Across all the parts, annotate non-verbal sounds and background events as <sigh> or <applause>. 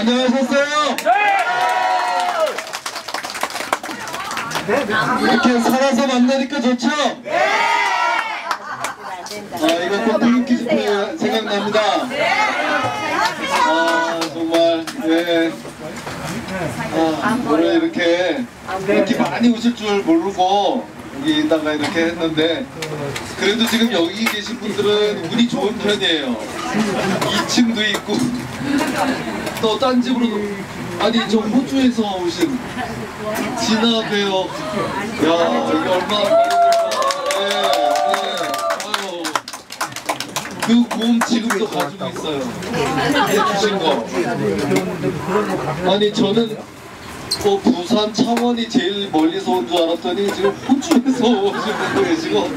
안녕하셨어요? 이렇게 살아서 만나니까 좋죠? 아, 이거 꼭 태극기 집회 생각납니다. 아, 정말, 네. 아, 오늘 이렇게, 이렇게 많이 오실 줄 모르고, 여기다가 이렇게 했는데, 그래도 지금 여기 계신 분들은 운이 좋은 편이에요. 2층도 있고, 또 딴 집으로도, 아니, 저 호주에서 오신 진아 배우. 야, 이게 얼마나 네, 네. 그 고음 지금도 가지고 있어요. 해주신 거. 아니 저는 뭐 부산 창원이 제일 멀리서 온 줄 알았더니 지금 호주에서 <laughs> 오신 분도 계시고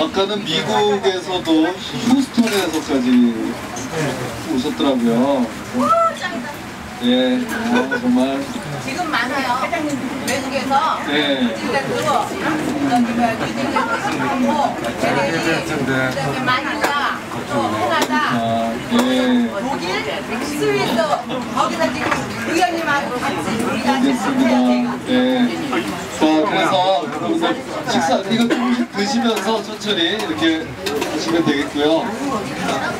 아까는 미국에서도 휴스턴에서까지 오셨더라고요. 예, 아, 정말 지금 많아요. 외국에서 네. 지금도 저기 뭐야 뉴질랜드, 싱가포르, 그다음에 마닐라, 또 우리가 알겠습니다. 네. 자, 그래서 여러분들 식사 이거 좀 드시면서 천천히 이렇게 하시면 되겠고요.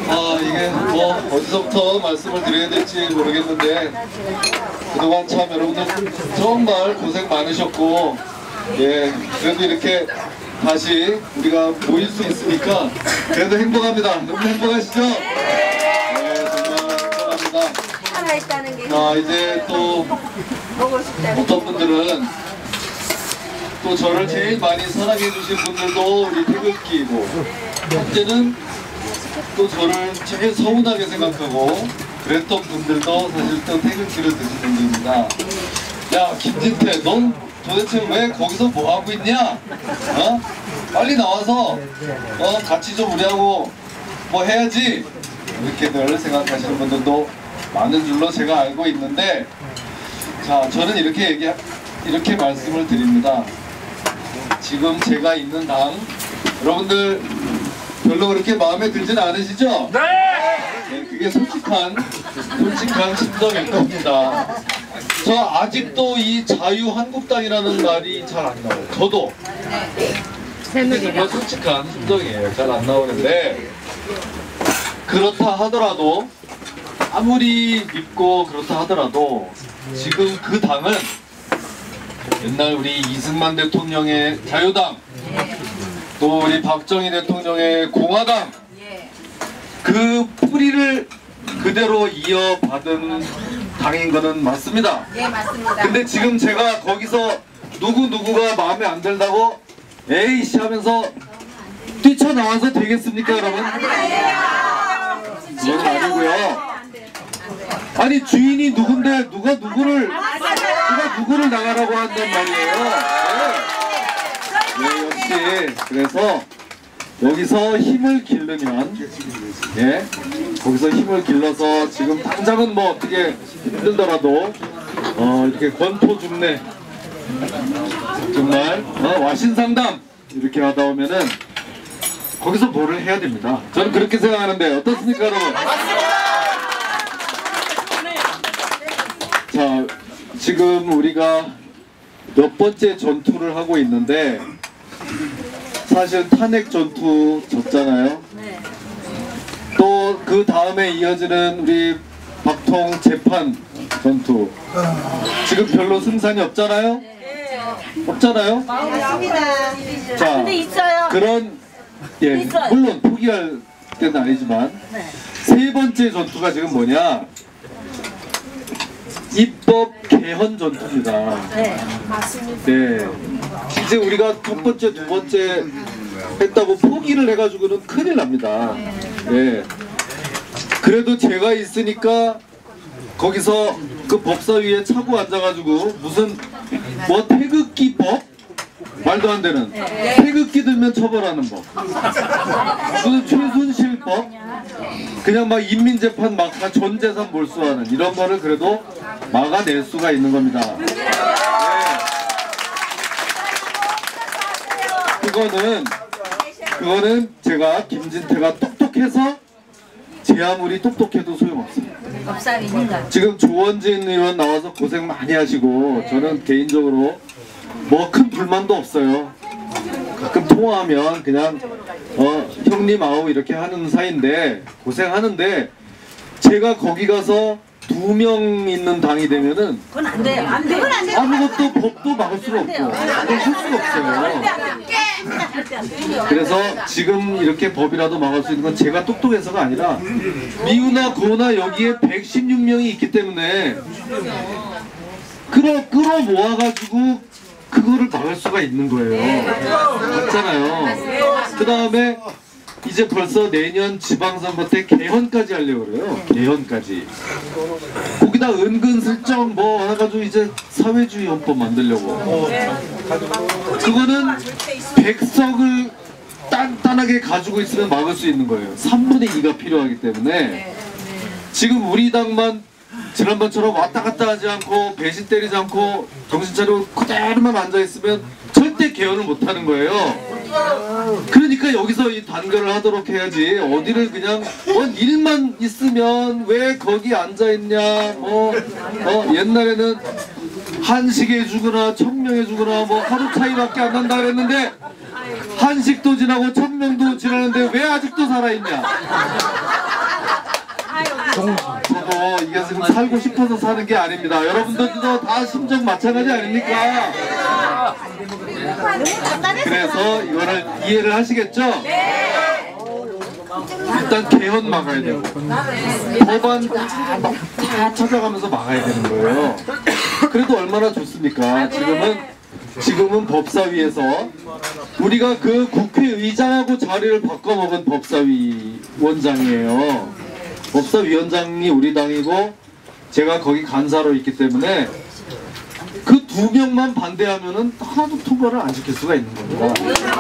아 이게 뭐 어디서부터 말씀을 드려야 될지 모르겠는데 그동안 참 여러분들 정말 고생 많으셨고 예 그래도 이렇게 다시 우리가 모일 수 있으니까 그래도 행복합니다. 너무 행복하시죠? 네 정말 행복합니다. 살아있다는 게자 이제 또 어떤 분들은 또 저를 제일 많이 사랑해 주신 분들도 우리 태극기고 현재는 또 저를 제일 서운하게 생각하고 그랬던 분들도 사실 또 태극기를 드신 분들입니다. 야 김진태 넌 도대체 왜 거기서 뭐 하고 있냐? 어? 빨리 나와서 어 같이 좀 우리하고 뭐 해야지 이렇게 늘 생각하시는 분들도 많은 줄로 제가 알고 있는데 자, 저는 이렇게 얘기, 이렇게 말씀을 드립니다. 지금 제가 있는 당, 여러분들 별로 그렇게 마음에 들진 않으시죠? 네! 그게 솔직한, 솔직한 심정일 겁니다. 저 아직도 이 자유한국당이라는 말이 잘 안 나와요. 저도. 정말 솔직한 심정이에요. 잘 안 나오는데, 그렇다 하더라도, 아무리 믿고 그렇다 하더라도, 지금 그 당은 옛날 우리 이승만 대통령의 자유당 또 우리 박정희 대통령의 공화당 예. 그 뿌리를 그대로 이어받은 당인 거는 맞습니다. 예 맞습니다. 근데 지금 제가 거기서 누구 누구가 마음에 안 들다고 에이씨 하면서 뛰쳐나와서 되겠습니까 여러분? 그건 아니고요. 아니 주인이 누군데 누가 누구를 누가 누구를 나가라고 한단 말이에요. 네. 네, 역시 그래서 여기서 힘을 기르면 예 거기서 힘을 길러서 지금 당장은 뭐 어떻게 힘들더라도 어 이렇게 권토 중내 정말 어, 와신상담 이렇게 하다 오면은 거기서 뭐를 해야 됩니다. 저는 그렇게 생각하는데 어떻습니까 여러분? 자, 지금 우리가 몇 번째 전투를 하고 있는데 사실 탄핵 전투 졌잖아요. 또그 다음에 이어지는 우리 박통 재판 전투. 지금 별로 승산이 없잖아요. 없잖아요. 맞습니다. 자, 근데 있어요. 그런 예. 물론 포기할 때는 아니지만 세 번째 전투가 지금 뭐냐 입법 개헌 전투입니다. 네, 맞습니다. 네 이제 우리가 첫 번째 두 번째 했다고 포기를 해가지고는 큰일 납니다. 네 그래도 제가 있으니까 거기서 그 법사위에 차고 앉아가지고 무슨 뭐 태극기 법 말도 안 되는 태극기 들면 처벌하는 법 무슨 최순실법 그냥 막 인민재판 막 다 전 재산 몰수하는 이런 거를 그래도 막아낼 수가 있는 겁니다. 네. 그거는 그거는 제가 김진태가 똑똑해서 제 아무리 똑똑해도. 법상이니까. 지금 조원진 의원 나와서 고생 많이 하시고 저는 개인적으로 뭐 큰 불만도 없어요. 가끔 통화하면 그냥 어 형님 아우 이렇게 하는 사이인데 고생하는데 제가 거기 가서 두 명 있는 당이 되면은 그건 안 돼요. 안 돼요. 그건 안 돼요. 아무것도 법도 막을 수가 없고 그걸 할 수가 없어요. 그래서 지금 이렇게 법이라도 막을 수 있는 건 제가 똑똑해서가 아니라 미우나 고나 여기에 116명이 있기 때문에 끌어 끌어 모아가지고 그거를 막을 수가 있는 거예요. 맞잖아요. 그 다음에 이제 벌써 내년 지방선거 때 개헌까지 하려고 그래요. 개헌까지. 거기다 은근슬쩍 뭐 해가지고 이제 사회주의 헌법 만들려고. 그거는 백석을 단단하게 가지고 있으면 막을 수 있는 거예요. 3분의 2가 필요하기 때문에 지금 우리 당만 지난번처럼 왔다 갔다 하지 않고 배신 때리지 않고 정신 차리고 그대로만 앉아 있으면 절대 개헌을 못 하는 거예요. 그러니까 여기서 이 단결을 하도록 해야지 어디를 그냥 뭐 일만 있으면 왜 거기 앉아 있냐 뭐 어, 옛날에는 한식에 주거나 청명에 주거나 뭐 하루 차이밖에 안 난다 그랬는데 한식도 지나고 청명도 지나는데 왜 아직도 살아있냐 저도 이게 지금 살고 싶어서 사는 게 아닙니다 여러분들도 다 심정 마찬가지 아닙니까 그래서 이거를 이해를 하시겠죠? 일단 개헌 막아야 되고 법안 다 찾아가면서 막아야 되는 거예요. 그래도 얼마나 좋습니까? 지금은 지금은 법사위에서 우리가 그 국회의장하고 자리를 바꿔먹은 법사위 원장이에요. 법사위원장이 우리 당이고 제가 거기 간사로 있기 때문에 그 두 명만 반대하면은 하나도 통과를 안 시킬 수가 있는 겁니다. 네, 네.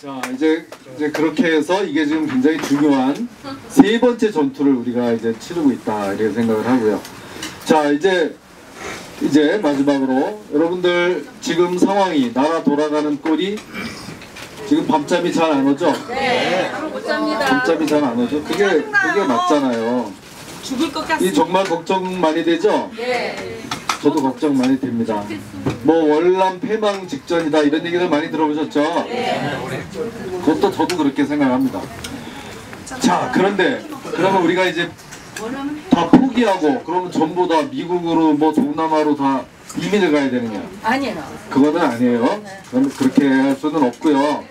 자 이제 이제 그렇게 해서 이게 지금 굉장히 중요한 세 번째 전투를 우리가 이제 치르고 있다 이렇게 생각을 하고요. 자 이제 이제 마지막으로 여러분들 지금 상황이 나라 돌아가는 꼴이 지금 밤잠이 잘 안 오죠? 네. 못 잡니다. 밤잠이 잘 안 오죠? 그게 그게 맞잖아요. 죽을 것이 같습니다. 정말 걱정 많이 되죠? 네. 저도 걱정 많이 됩니다. 뭐 월남 패망 직전이다 이런 얘기를 많이 들어보셨죠? 그것도 저도 그렇게 생각합니다. 자 그런데 그러면 우리가 이제 다 포기하고 그러면 전부 다 미국으로 뭐 동남아로 다 이민을 가야 되느냐? 아니요. 그거는 아니에요. 그건 그렇게 할 수는 없고요.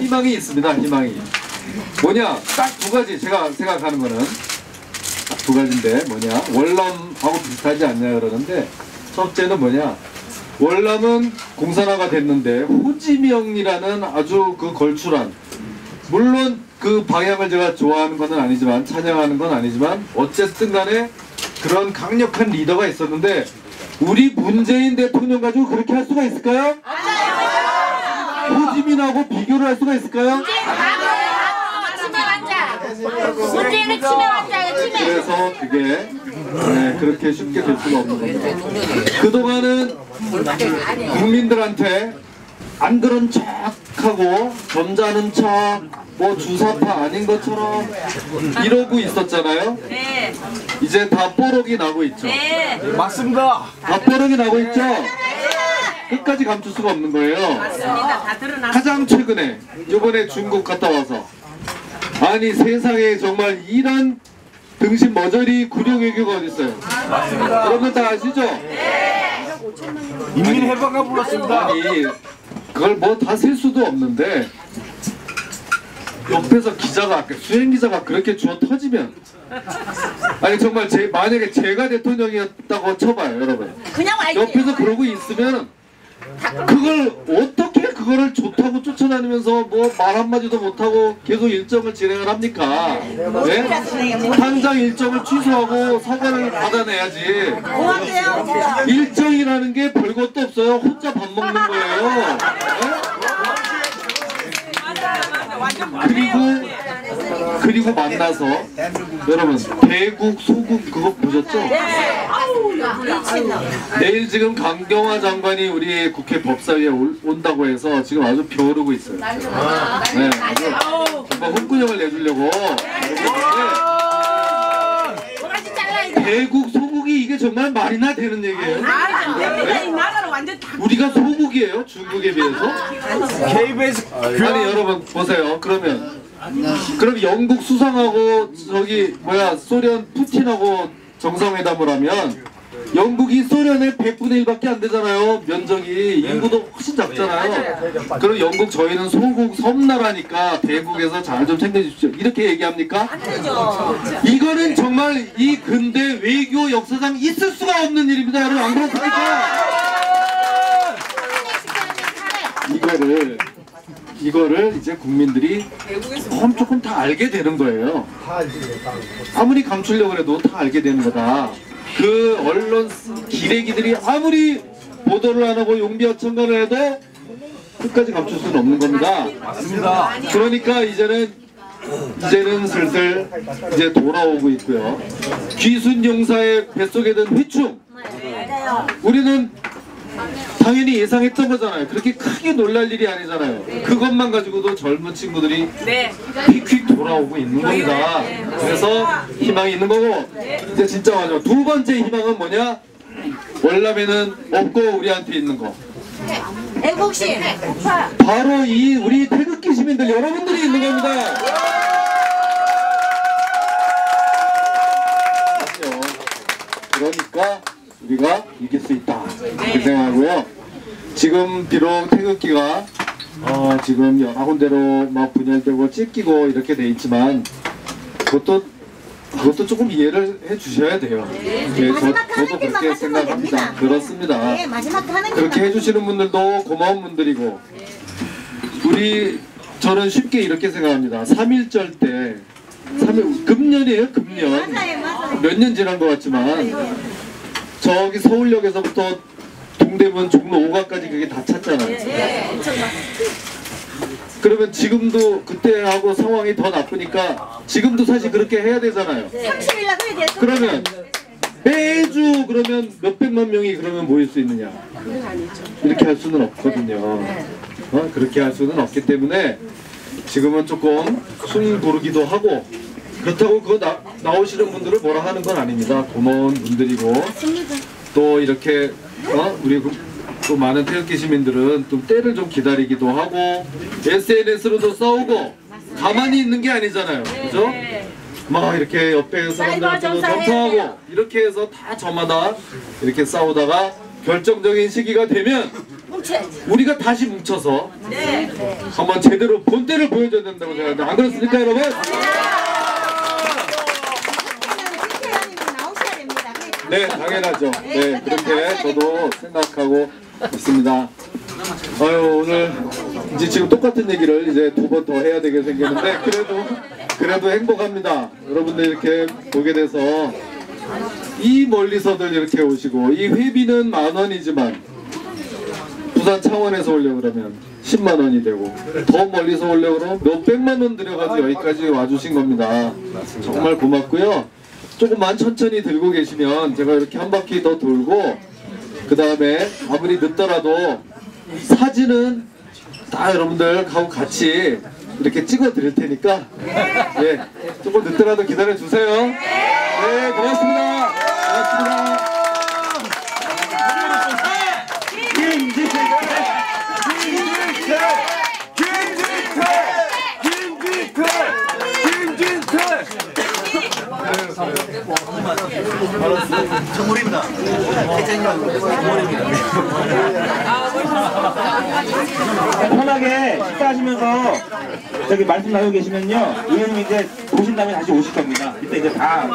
희망이 있습니다. 희망이. 뭐냐? 딱 두 가지 제가 생각하는 거는 딱 두 가지인데 뭐냐? 월남하고 비슷하지 않냐 그러는데 첫째는 뭐냐? 월남은 공산화가 됐는데 호지명이라는 아주 그 걸출한 물론 그 방향을 제가 좋아하는 건 아니지만 찬양하는 건 아니지만 어쨌든 간에 그런 강력한 리더가 있었는데 우리 문재인 대통령 가지고 그렇게 할 수가 있을까요? 호지민하고 비교를 할 수가 있을까요? 문재인은 치매 환자예요. 치매. 그래서 그게 네, 그렇게 쉽게 될 수가 없는 겁니다. 그동안은 국민들한테 안 그런 척하고 점잖은 척, 뭐 주사파 아닌 것처럼 이러고 있었잖아요. 네. 이제 다 뽀록이 나고 있죠. 네. 맞습니다. 다 뽀록이 나고 있죠. 끝까지 감출 수가 없는 거예요. 맞습니다. 다 드러났어요. 가장 최근에 이번에 중국 갔다 와서 아니 세상에 정말 이런 등신 머저리 구룡 외교가 어디 있어요? 여러분 다 아시죠? 인민해방가 불렀습니다. 아니 그걸 뭐 다 셀 수도 없는데 옆에서 기자가 수행 기자가 그렇게 주워 터지면 아니 정말 제 만약에 제가 대통령이었다고 쳐봐요 여러분 그냥 와 옆에서 그러고 있으면 그걸 어떻게 그거를 좋다고 쫓아다니면서 뭐 말 한마디도 못하고 계속 일정을 진행을 합니까? 네? 당장 일정을 취소하고 사과를 받아내야지 고맙대요. 일정이라는 게 별것도 없어요 혼자 밥 먹는 거예요 네? 그리고 그리고 만나서 여러분 대국 소국 그거 보셨죠? 내일 지금 강경화 장관이 우리 국회 법사위에 올- 온다고 해서 지금 아주 벼르고 있어요. 네, 정말 홍군형을 내주려고. 네. 대국 정말 말이나 되는 얘기예요. 이 나라를 완전 다 우리가 소국이에요, 중국에 비해서. KBS 아니 여러분 보세요. 그러면 그럼 영국 수상하고 저기 뭐야 소련 푸틴하고 정상회담을 하면 영국이 소련의 100분의 1밖에 안 되잖아요. 면적이 인구도 훨씬 작잖아요. 그럼 영국 저희는 소국 섬나라니까 대국에서 잘 좀 챙겨주십시오. 이렇게 얘기합니까? 이거는 정말 이 근대 외교 역사상 있을 수가 없는 일입니다. 여러분 안 그렇습니까? 이거를 이거를 이제 국민들이 조금 조금 다 알게 되는 거예요. 아무리 감추려고 해도 다 알게 되는 거다. 그 언론 기레기들이 아무리 보도를 안 하고 용비어천간을 해도 끝까지 감출 수는 없는 겁니다. 맞습니다. 그러니까 이제는 이제는 슬슬 이제 돌아오고 있고요. 귀순 용사의 뱃속에 든 회충. 우리는 당연히 예상했던 거잖아요. 그렇게 크게 놀랄 일이 아니잖아요. 그것만 가지고도 젊은 친구들이 네. 휙휙 돌아오고 있는 겁니다. 그래서 희망이 있는 거고 이제 진짜 맞아. 두 번째 희망은 뭐냐? 월남에는 없고 우리한테 있는 거. 애국심. 바로 이 우리 태극기 시민들 여러분들이 있는 겁니다. 그러니까 우리가 이길 수 있다. 이렇게 생각하고요. 지금 비록 태극기가 어, 지금 여러 군데로 막 분열되고 찢기고 이렇게 돼 있지만 그것도 그것도 조금 이해를 해 주셔야 돼요. 네, 저, 저도 그렇게 생각합니다. 그렇습니다. 네, 마지막 하는 그렇게 해 주시는 분들도 고마운 분들이고 우리 저는 쉽게 이렇게 생각합니다. 3.1절 때 3일, 금년이에요 금년 맞아요. 몇년 지난 것 같지만 저기 서울역에서부터 동대문 종로 5가까지 그게 다 찼잖아요. 그러면 지금도 그때하고 상황이 더 나쁘니까 지금도 사실 그렇게 해야 되잖아요. 30일 날 그래 돼서 그러면 매주 그러면 몇백만 명이 그러면 모일 수 있느냐? 이렇게 할 수는 없거든요. 어? 그렇게 할 수는 없기 때문에 지금은 조금 숨 고르기도 하고 그렇다고 그거 나, 나오시는 분들을 뭐라 하는 건 아닙니다. 고마운 분들이고 또 이렇게 어? 우리 그- 또 많은 태극기 시민들은 좀 때를 좀 기다리기도 하고 SNS로도 싸우고 가만히 있는 게 아니잖아요. 그죠? 막 이렇게 옆에 사람들한테도 점프하고 이렇게 해서 다 저마다 이렇게 싸우다가 결정적인 시기가 되면 우리가 다시 뭉쳐서 한번 제대로 본때를 보여줘야 된다고 생각합니다. 안 그렇습니까 여러분? 김태현님이 나오셔야 됩니다. 네 당연하죠. 네 그렇게 저도 생각하고 있습니다. 아유 오늘 이제 지금 똑같은 얘기를 이제 두 번 더 해야 되게 생겼는데 그래도 그래도 행복합니다. 여러분들 이렇게 보게 돼서 이 멀리서들 이렇게 오시고 이 회비는 만 원이지만 부산 창원에서 오려고 그러면 10만 원이 되고 더 멀리서 오려고 그러면 몇 백만 원 들여가지고 여기까지 와주신 겁니다. 정말 고맙고요. 조금만 천천히 들고 계시면 제가 이렇게 한 바퀴 더 돌고 그 다음에 아무리 늦더라도 사진은 다 여러분들 하고 같이 이렇게 찍어 드릴 테니까 예 조금 늦더라도 기다려 주세요. 네 고맙습니다. 고맙습니다. 김지태! 김지태! 김지태! 김지태! 편하게 식사하시면서 저기 말씀 나누고 계시면요 의원님 이제 보신 다음에 다시 오실 겁니다. 이때 이제 다